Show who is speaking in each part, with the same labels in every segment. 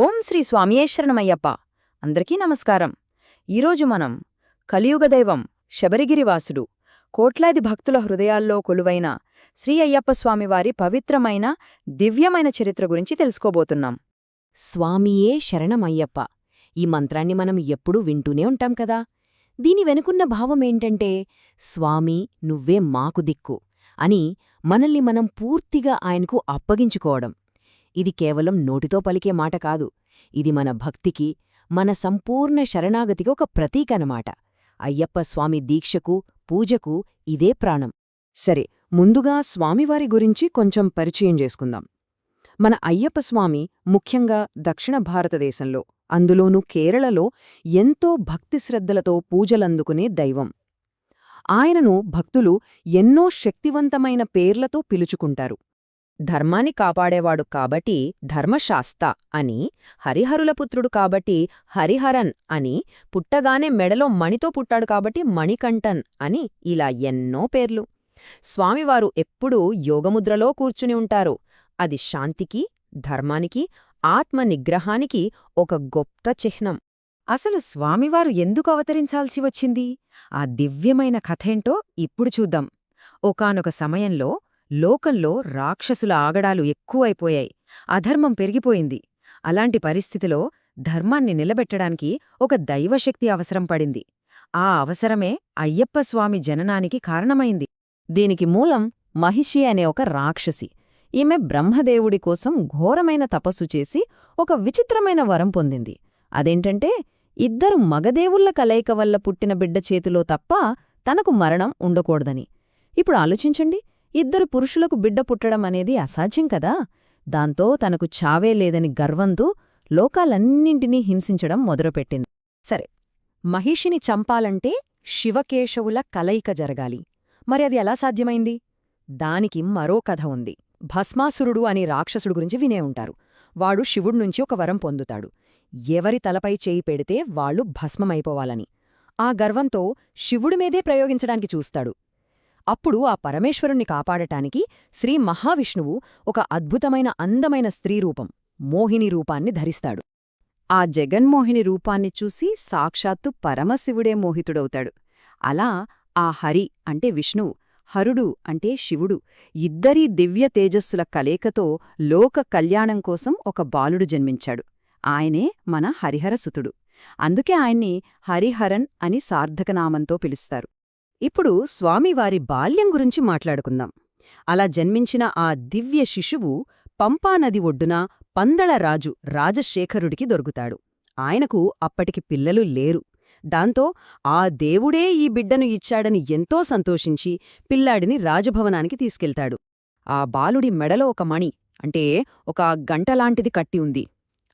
Speaker 1: ఓం శ్రీ స్వామియేశ్వరణమయ్యప్ప అందరికీ నమస్కారం. ఈరోజు మనం కలియుగ దైవం శబరిగిరివాసుడు కోట్లాది భక్తుల హృదయాల్లో కొలువైన శ్రీ అయ్యప్ప స్వామివారి పవిత్రమైన దివ్యమైన చరిత్ర గురించి తెలుసుకోబోతున్నాం.
Speaker 2: స్వామియే శరణమయ్యప్ప. ఈ మంత్రాన్ని మనం ఎప్పుడూ వింటూనే ఉంటాం కదా. దీని వెనుకున్న భావమేంటంటే స్వామి నువ్వే మాకు దిక్కు అని మనల్ని మనం పూర్తిగా ఆయనకు అప్పగించుకోవడం. ఇది కేవలం నోటితో పలికే మాట కాదు. ఇది మన భక్తికి మన సంపూర్ణ శరణాగతికి ఒక ప్రతీకనమాట అయ్యప్ప స్వామి దీక్షకు పూజకు ఇదే ప్రాణం.
Speaker 1: సరే ముందుగా స్వామివారి గురించి కొంచెం పరిచయం చేసుకుందాం. మన అయ్యప్ప స్వామి ముఖ్యంగా దక్షిణ భారతదేశంలో అందులోనూ కేరళలో ఎంతో భక్తి శ్రద్ధలతో పూజలందుకునే దైవం. ఆయనను భక్తులు ఎన్నో శక్తివంతమైన పేర్లతో పిలుచుకుంటారు. ధర్మాన్ని కాపాడేవాడు కాబట్టి ధర్మశాస్త అని హరిహరుల పుత్రుడు కాబట్టి హరిహరన్ అని పుట్టగానే మెడలో మణితో పుట్టాడు కాబట్టి మణికంఠన్ అని ఇలా ఎన్నో పేర్లు. స్వామివారు ఎప్పుడూ యోగముద్రలో కూర్చుని ఉంటారు. అది శాంతికి ధర్మానికి ఆత్మ నిగ్రహానికి ఒక గొప్ప చిహ్నం. అసలు స్వామివారు ఎందుకు అవతరించాల్సి వచ్చింది? ఆ దివ్యమైన కథేంటో ఇప్పుడు చూద్దాం. ఒకానొక సమయంలో లోకంలో రాక్షసుల ఆగడాలు ఎక్కువైపోయాయి. అధర్మం పెరిగిపోయింది. అలాంటి పరిస్థితిలో ధర్మాన్ని నిలబెట్టడానికి ఒక దైవశక్తి అవసరం పడింది. ఆ అవసరమే అయ్యప్ప స్వామి జననానికి కారణమైంది. దీనికి మూలం మహిషి అనే ఒక రాక్షసి. ఈమె బ్రహ్మదేవుడి కోసం ఘోరమైన తపస్సు చేసి ఒక విచిత్రమైన వరం పొందింది. అదేంటంటే ఇద్దరు మగదేవుళ్ళ కలయిక వల్ల పుట్టిన బిడ్డ చేతిలో తప్ప తనకు మరణం ఉండకూడదని. ఇప్పుడు ఆలోచించండి ఇద్దరు పురుషులకు బిడ్డ పుట్టడం అనేది అసాధ్యం కదా. దాంతో తనకు చావే లేదని గర్వంతో లోకాలన్నింటినీ హింసించడం మొదలుపెట్టింది. సరే మహిషిని చంపాలంటే శివకేశవుల కలయిక జరగాలి. మరి అది ఎలా సాధ్యమైంది? దానికి మరో కథ ఉంది. భస్మాసురుడు అనే రాక్షసుడు గురించి వినే ఉంటారు. వాడు శివుడ్నుంచి ఒక వరం పొందుతాడు. ఎవరి తలపై చేయి పెడితే వాళ్ళు భస్మమైపోవాలని. ఆ గర్వంతో శివుడి మీదే ప్రయోగించడానికి చూస్తాడు. అప్పుడు ఆ పరమేశ్వరుణ్ణి కాపాడటానికి శ్రీ మహావిష్ణువు ఒక అద్భుతమైన అందమైన స్త్రీరూపం మోహిని రూపాన్ని ధరిస్తాడు. ఆ జగన్మోహిని రూపాన్ని చూసి సాక్షాత్తు పరమశివుడే మోహితుడవుతాడు. అలా ఆ హరి అంటే విష్ణువు హరుడు అంటే శివుడు ఇద్దరీ దివ్య తేజస్సుల కలేకతో లోక కళ్యాణం కోసం ఒక బాలుడు జన్మించాడు. ఆయనే మన హరిహరసుతుడు అందుకే ఆయన్ని హరిహరన్ అని సార్థకనామంతో పిలుస్తారు. ఇప్పుడు స్వామివారి బాల్యం గురించి మాట్లాడుకుందాం. అలా జన్మించిన ఆ దివ్య శిశువు పంపానది ఒడ్డున పందళరాజు రాజశేఖరుడికి దొరుకుతాడు. ఆయనకు అప్పటికి పిల్లలు లేరు. దాంతో ఆ దేవుడే ఈ బిడ్డను ఇచ్చాడని ఎంతో సంతోషించి పిల్లాడిని రాజభవనానికి తీసుకెళ్తాడు. ఆ బాలుడి మెడలో ఒక మణి అంటే ఒక గంటలాంటిది కట్టి ఉంది.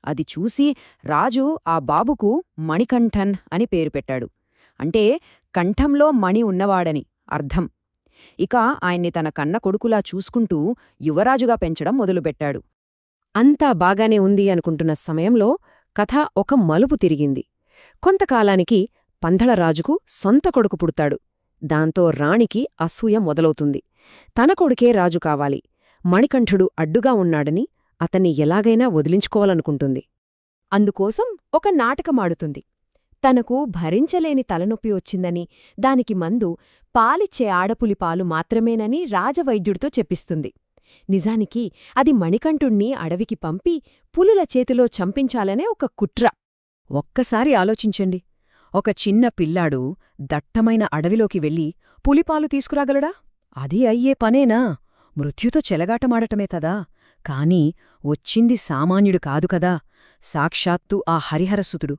Speaker 1: అది చూసి రాజు ఆ బాబుకు మణికంఠన్ అని పేరు పెట్టాడు. అంటే కంఠంలో మణి ఉన్నవాడని అర్థం. ఇక ఆయన్ని తన కన్న కొడుకులా చూసుకుంటూ యువరాజుగా పెంచడం మొదలుపెట్టాడు. అంతా బాగానే ఉంది అనుకుంటున్న సమయంలో కథ ఒక మలుపు తిరిగింది. కొంతకాలానికి పంధళరాజుకు సొంత కొడుకు పుడతాడు. దాంతో రాణికి అసూయ మొదలవుతుంది. తన కొడుకే రాజు కావాలి. మణికంఠుడు అడ్డుగా ఉన్నాడని అతన్ని ఎలాగైనా వదిలించుకోవాలనుకుంటుంది. అందుకోసం ఒక నాటకమాడుతుంది తనకు భరించలేని తలనొప్పి వచ్చిందని దానికి మందు పాలిచ్చే ఆడపులి పాలు మాత్రమేనని రాజవైద్యుడితో చెప్పిస్తుంది. నిజానికి అది మణికంఠుణ్ణి అడవికి పంపి పులుల చేతిలో చంపించాలనే ఒక కుట్ర. ఒక్కసారి ఆలోచించండి. ఒక చిన్న పిల్లాడు దట్టమైన అడవిలోకి వెళ్ళి పులిపాలు తీసుకురాగలడా? అది అయ్యే పనేనా? మృత్యుతో చెలగాటమాడటమే కదా కాని వచ్చింది సామాన్యుడు కాదు కదా. సాక్షాత్తు ఆ హరిహరసుతుడు.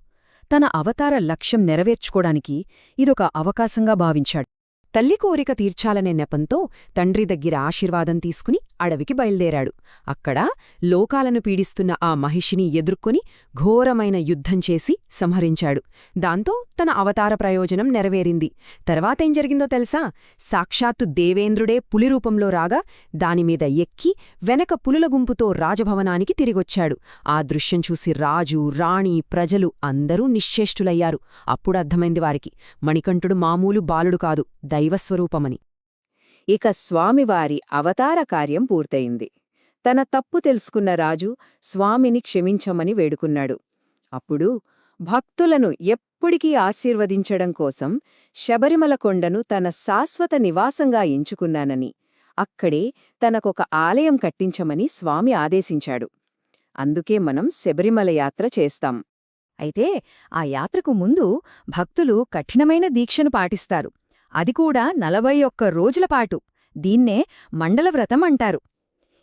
Speaker 1: తన అవతార లక్ష్యం నెరవేర్చుకోడానికి ఇదొక అవకాశంగా భావించాడు. తల్లి కోరిక తీర్చాలనే నెపంతో తండ్రి దగ్గర ఆశీర్వాదం తీసుకుని అడవికి బయల్దేరాడు. అక్కడ లోకాలను పీడిస్తున్న ఆ మహిషిని ఎదుర్కొని ఘోరమైన యుద్ధం చేసి సంహరించాడు. దాంతో తన అవతార ప్రయోజనం నెరవేరింది. తర్వాతేం జరిగిందో తెలుసా? సాక్షాత్తు దేవేంద్రుడే పులి రూపంలో రాగా దానిమీద ఎక్కి వెనక పులుల గుంపుతో రాజభవనానికి తిరిగొచ్చాడు. ఆ దృశ్యం చూసి రాజు రాణి ప్రజలు అందరూ నిశ్చేష్టులయ్యారు. అప్పుడర్థమైంది వారికి. మణికంఠుడు మామూలు బాలుడు కాదు. దైవస్వరూపమని. ఇక స్వామివారి అవతార కార్యం పూర్తయింది. తన తప్పు తెలుసుకున్న రాజు స్వామిని క్షమించమని వేడుకున్నాడు. అప్పుడు భక్తులను ఎప్పటికీ ఆశీర్వదించడం కోసం శబరిమల కొండను తన శాశ్వత నివాసంగా ఎంచుకున్నానని అక్కడే తనకొక ఆలయం కట్టించమని స్వామి ఆదేశించాడు. అందుకే మనం శబరిమల యాత్ర చేస్తాం.
Speaker 2: అయితే ఆ యాత్రకు ముందు భక్తులు కఠినమైన దీక్షను పాటిస్తారు. అది కూడా నలభై ఒక్క రోజుల పాటు. దీన్నే మండల వ్రతం అంటారు.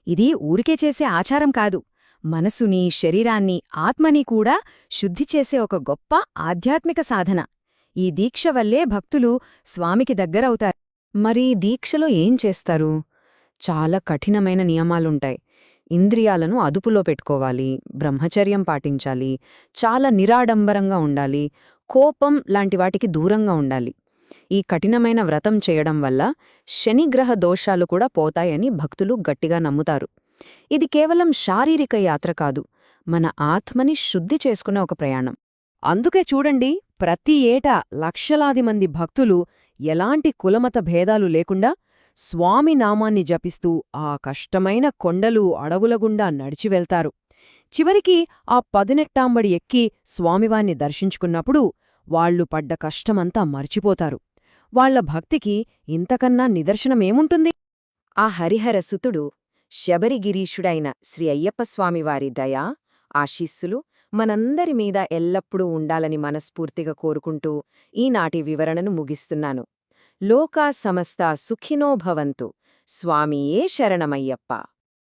Speaker 2: ఇది ఊరికే చేసే ఆచారం కాదు. మనసుని శరీరాన్ని ఆత్మని కూడా శుద్ధి చేసే ఒక గొప్ప ఆధ్యాత్మిక సాధన. ఈ దీక్ష వల్లే భక్తులు స్వామికి దగ్గరవుతారు.
Speaker 1: మరి దీక్షలో ఏం చేస్తారు? చాలా కఠినమైన నియమాలుంటాయి. ఇంద్రియాలను అదుపులో పెట్టుకోవాలి బ్రహ్మచర్యం పాటించాలి చాలా నిరాడంబరంగా ఉండాలి కోపం లాంటి వాటికి దూరంగా ఉండాలి. ఈ కఠినమైన వ్రతం చేయడం వల్ల శనిగ్రహ దోషాలు కూడా పోతాయని భక్తులు గట్టిగా నమ్ముతారు. ఇది కేవలం శారీరక యాత్ర కాదు మన ఆత్మని శుద్ధి చేసుకునే ఒక ప్రయాణం. అందుకే చూడండి ప్రతి ఏటా లక్షలాది మంది భక్తులు ఎలాంటి కులమత భేదాలు లేకుండా స్వామి నామాన్ని జపిస్తూ ఆ కష్టమైన కొండలు అడవులగుండా నడిచి వెళ్తారు. చివరికి ఆ పదినెట్టాంబడి ఎక్కి స్వామివాన్ని దర్శించుకున్నప్పుడు వాళ్ళు పడ్డ కష్టమంతా మర్చిపోతారు. వాళ్ళ భక్తికి ఇంతకన్నా నిదర్శనమేముంటుంది? ఆ హరిహర సుతుడు శబరిగిరీషుడైన శ్రీ అయ్యప్పస్వామివారి దయా ఆశీస్సులు మనందరి మీద ఎల్లప్పుడూ ఉండాలని మనస్ఫూర్తిగా కోరుకుంటూ ఈనాటి వివరణను ముగిస్తున్నాను. లోకా సమస్తా సుఖినో భవంతు. స్వామియే శరణమయ్యప్ప.